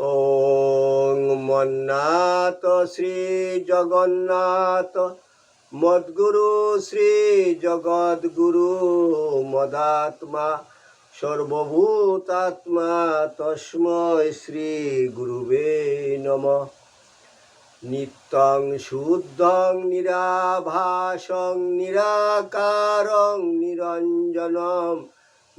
ওং মন্নাথ শ্রী জগন্নাথ। মদ্গুরু শ্রী জগদ্গুরু মদাত্মা। সর্বভূতাত্মা তস্মৈ শ্রী গুরুবে নমঃ। নিত্যং শুদ্ধং নিরাভাসং নিরাকারং নিরঞ্জনম।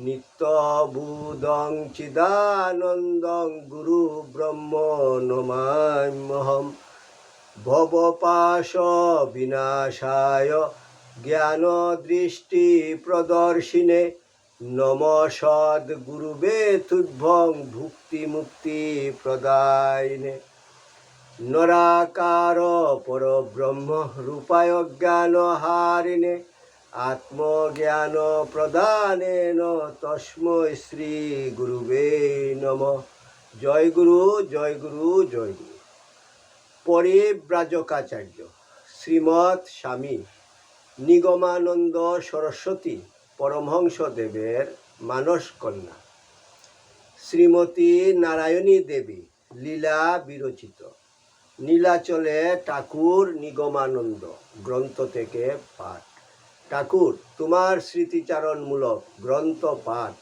নিত্যবুদং চিদানন্দং গুরু ব্রহ্ম নমাম্যহম ভবপাশ বিনাশায় জ্ঞান দৃষ্টি প্রদর্শিনে নম সদ গুরুবে তুভ্যং ভুক্তি মুক্তি প্রদায়নে নরাকার পরব্রহ্ম রূপায় জ্ঞান হারিণে আত্মজ্ঞান প্রদানেন তস্মৈ শ্রী গুরুবে নম। জয় গুরু জয় গুরু জয় গুরু। পরিব্রাজকাচার্য, শ্রীমৎ স্বামী নিগমানন্দ সরস্বতী পরমহংস দেবের মানস কন্যা। শ্রীমতী নারায়ণী দেবী লীলা বিরচিত। নীলাচলে ঠাকুর নিগমানন্দ গ্রন্থ থেকে পাঠ। ঠাকুর তোমার স্মৃতিচারণমূলক গ্রন্থ পাঠ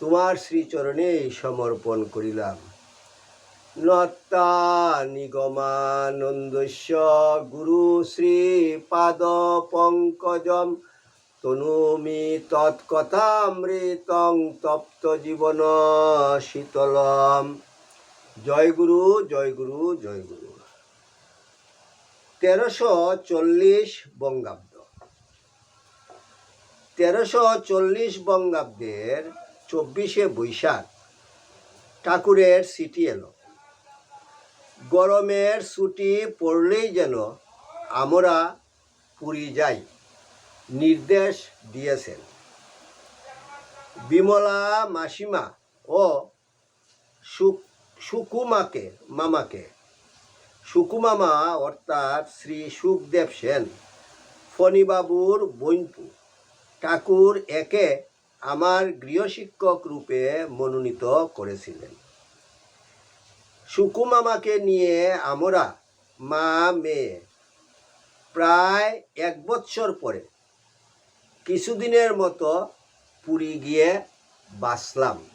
তোমার শ্রীচরণেই সমর্পণ করিলাম। নত্তা নিগমানন্দস্য গুরু শ্রী পাদ পঙ্কজম, তনুমি তৎকথামৃতং তপ্ত জীবন শীতলম। জয় গুরু জয় গুরু জয় গুরু। তেরোশো চল্লিশ বঙ্গাব্দ। তেরোশো চল্লিশ বঙ্গাব্দের চব্বিশে বৈশাখ ঠাকুরের সিটি এলো। গরমের ছুটি পড়লেই যেন আমরা পুরী যাই, নির্দেশ দিয়েছেন। বিমলা মাসিমা ও সুক- সুকুমাকে, মামাকে। সুকুমামা অর্থাৎ শ্রী সুখদেব সেন, ফণিবাবুর বৈনপু। ঠাকুর একে আমার গৃহশিক্ষক রূপে মনোনীত করেছিলেন। সুকুমামাকে নিয়ে আমরা মা, মেয়ে, প্রায় এক বৎসর পরে কিছুদিনের মতো পুরী গিয়ে বাসলাম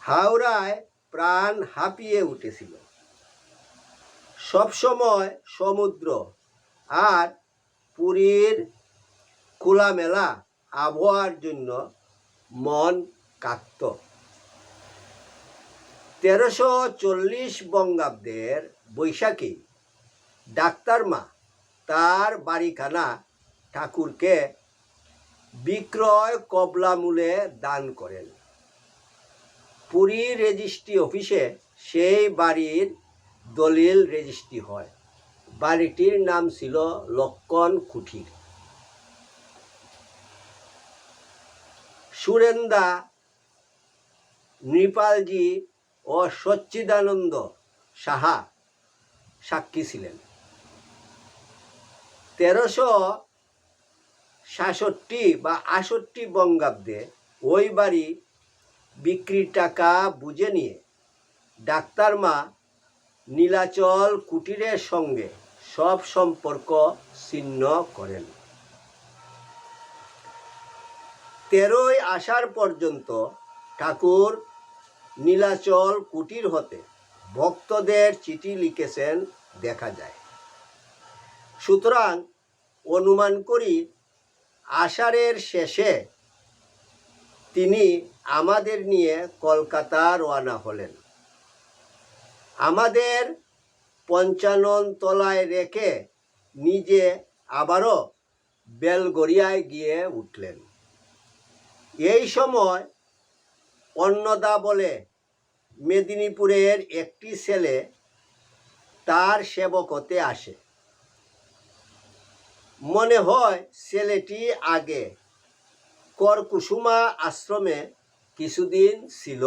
হাওড়ায় প্রাণ হাঁপিয়ে উঠেছিল। সবসময় সমুদ্র আর পুরীর খোলামেলা আবহাওয়ার জন্য মন কাঁদত তেরোশো চল্লিশ বঙ্গাব্দের বৈশাখী ডাক্তার মা তার বাড়িখানা ঠাকুরকে বিক্রয় কবলা মূলে দান করেন। পুরী রেজিস্ট্রি অফিসে সেই বাড়ির দলিল রেজিস্ট্রি হয়। বাড়িটির নাম ছিল লক্ষণ কুঠির। সুরেন্দা, নৃপালজি ও সচ্চিদানন্দ সাহা সাক্ষী ছিলেন। তেরোশো সাতষট্টি বা আষট্টি বঙ্গাব্দে ওই বাড়ি বিক্রির টাকা বুঝে নিয়ে ডাক্তার মা নীলাচল কুটিরের সঙ্গে সব সম্পর্ক ছিন্ন করেন। তেরোই আসার পর্যন্ত ঠাকুর নীলাচল কুটির হতে ভক্তদের চিঠি লিখেছেন দেখা যায়। সুতরাং অনুমান করি আষাঢ়ের শেষে তিনি আমাদের নিয়ে কলকাতা রওনা হলেন। আমাদের পঞ্চানন তলায় রেখে নিজে আবারও বেলগড়িয়ায় গিয়ে উঠলেন। এই সময় অন্নদা বলে, মেদিনীপুরের একটি ছেলে তার সেবক হতে আসে। মনে হয় ছেলেটি আগে করকুসুমা আশ্রমে কিছুদিন ছিল।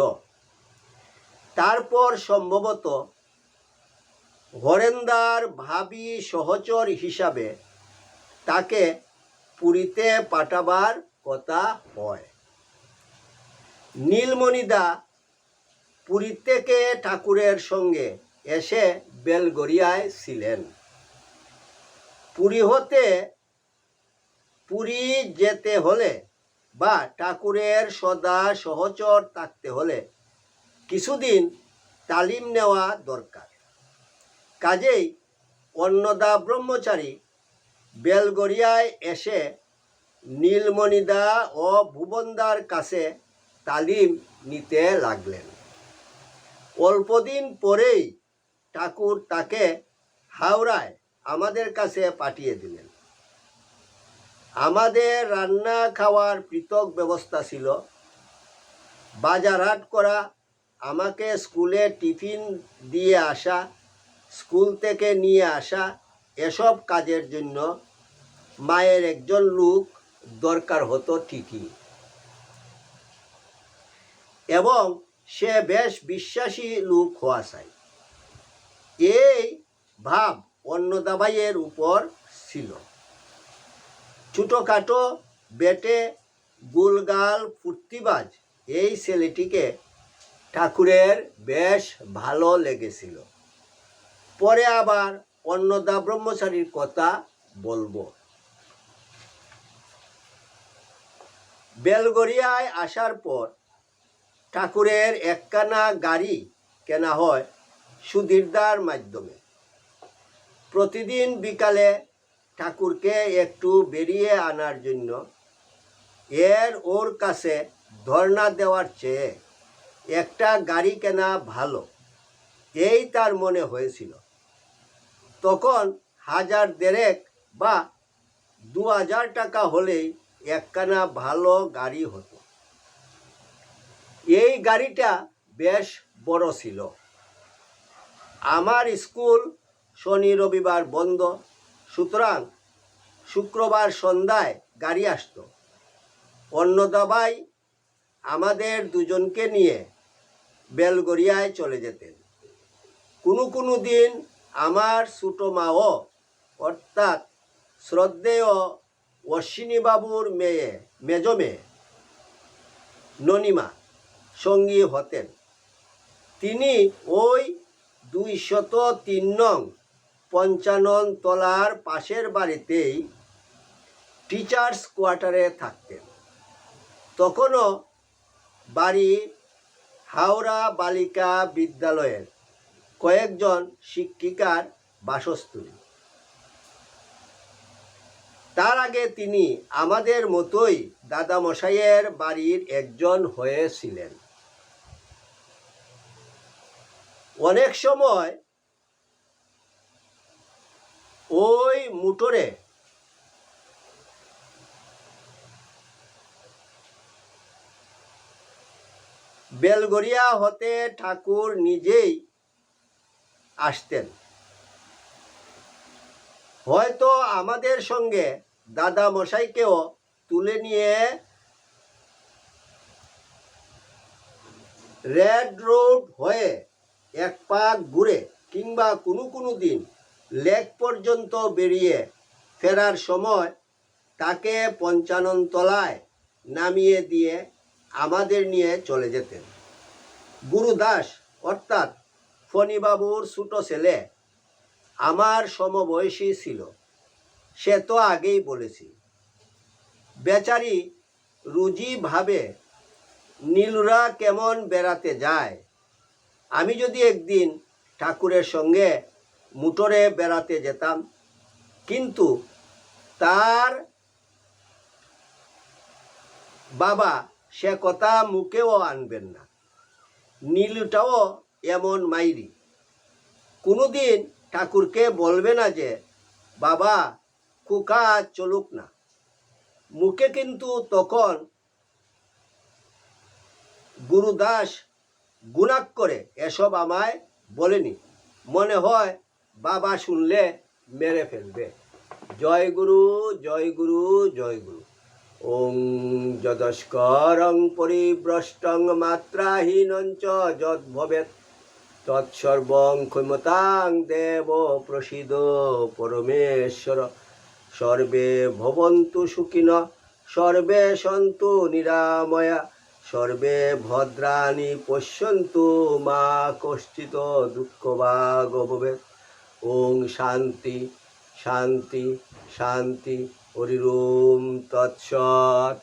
তারপর সম্ভবত হরেন্দার ভাবি সহচর হিসাবে তাকে পুরীতে পাঠাবার কথা হয়। নীলমণিদা পুরী থেকে ঠাকুরের সঙ্গে এসে বেলগড়িয়ায় ছিলেন। পুরী হতে পুরী যেতে হলে বা ঠাকুরের সদা সহচর থাকতে হলে কিছুদিন তালিম নেওয়া দরকার। কাজেই অন্নদা ব্রহ্মচারী বেলগড়িয়ায় এসে নীলমণিদা ও ভুবনদার কাছে তালিম নিতে লাগলেন। অল্পদিন পরেই ঠাকুর তাকে হাওড়ায় আমাদের কাছে পাঠিয়ে দিলেন। আমাদের রান্না খাওয়ার পৃথক ব্যবস্থা ছিল। বাজার হাট করা, আমাকে স্কুলে টিফিন দিয়ে আসা, স্কুল থেকে নিয়ে আসা এসব কাজের জন্য মায়ের একজন লোক দরকার হতো ঠিকই। এবং সে বেশ বিশ্বাসী লোক হওয়া চাই। এই ভাব অন্নদাবাইয়ের উপর ছিল। ছোটোখাটো বেটে গুলগাল ফুর্তিবাজ এই ছেলেটিকে ঠাকুরের বেশ ভালো লেগেছিল। পরে আবার অন্নদা ব্রহ্মচারীর কথা বলব। বেলগড়িয়ায় আসার পর ঠাকুরের একখানা গাড়ি কেনা হয় সুধীরদার মাধ্যমে। প্রতিদিন বিকালে ঠাকুরকে একটু বেরিয়ে আনার জন্য এর ওর কাছে ধর্ণা দেওয়ার চেয়ে একটা গাড়ি কেনা ভালো, এই তার মনে হয়েছিল। তখন হাজার দেড়েক বা দু হাজার টাকা হলেই একখানা ভালো গাড়ি হতো। এই গাড়িটা বেশ বড় ছিল। আমার স্কুল শনি রবিবার বন্ধ, সুতরাং শুক্রবার সন্ধ্যায় গাড়ি আসতো। অন্নদাবাই আমাদের দুজনকে নিয়ে বেলগড়িয়ায় চলে যেতেন। কোনো কোনো দিন আমার ছোটো মাও, অর্থাৎ শ্রদ্ধেয় অশ্বিনীবাবুর মেয়ে, মেজ মেয়ে, ননিমা সঙ্গী হতেন। তিনি ওই দুইশত তিন নং পঞ্চানন তলার পাশের বাড়িতেই টিচার্স কোয়ার্টারে থাকতেন। তখনও বাড়ি হাওড়া বালিকা বিদ্যালয়ের কয়েকজন শিক্ষিকার বাসস্থলী তার আগে তিনি আমাদের মতোই দাদামশাইয়ের বাড়ির একজন হয়েছিলেন। অনেক সময় ওই মোটরে বেলগড়িয়া হতে ঠাকুর নিজেই আসতেন। হয়তো আমাদের সঙ্গে দাদা মশাইকেও তুলে নিয়ে রেড রোড হয়ে এক পাক ঘুরে কিংবা কোনো কোনো দিন লেক পর্যন্ত বেরিয়ে ফেরার সময় তাকে পঞ্চানন তলায় নামিয়ে দিয়ে আমাদের নিয়ে চলে যেতেন। গুরুদাস অর্থাৎ ফণিবাবুর ছোটো ছেলে, আমার সমবয়সী ছিল। সে তো আগেই বলেছি। বেচারি রুজিভাবে নীলরা কেমন বেড়াতে যায় আমি যদি একদিন ঠাকুরের সঙ্গে মোটরে বেড়াতে যেতাম, কিন্তু তার বাবা সে কথা মুখেও আনবেন না। নীলুটাও এমন মাইরি। কোনোদিন ঠাকুরকে বলবে না যে, বাবা কুকা চলুক না। মুখে কিন্তু তখন গুরুদাস গুণাক করে, এসব আমায় বলেনি। মনে হয় বাবা শুনলে মেরে ফেলবে। জয় গুরু জয় গুরু জয় গুরু। ওং যদস্করং পরিভ্রষ্টং মাত্রাহীনঞ্চ যদ ভবেত তৎসর্বং ক্ষমতাং দেব প্রসিদ পরমেশ্বর। সর্বে ভবন্তু সুখিন, সর্বে সন্তু নিরাময়া। সর্বে ভদ্রাণী পশ্যন্তু মা কষ্টিত দুঃখ বা গভবে ওং শান্তি শান্তি শান্তি হরিরোম তৎসৎ।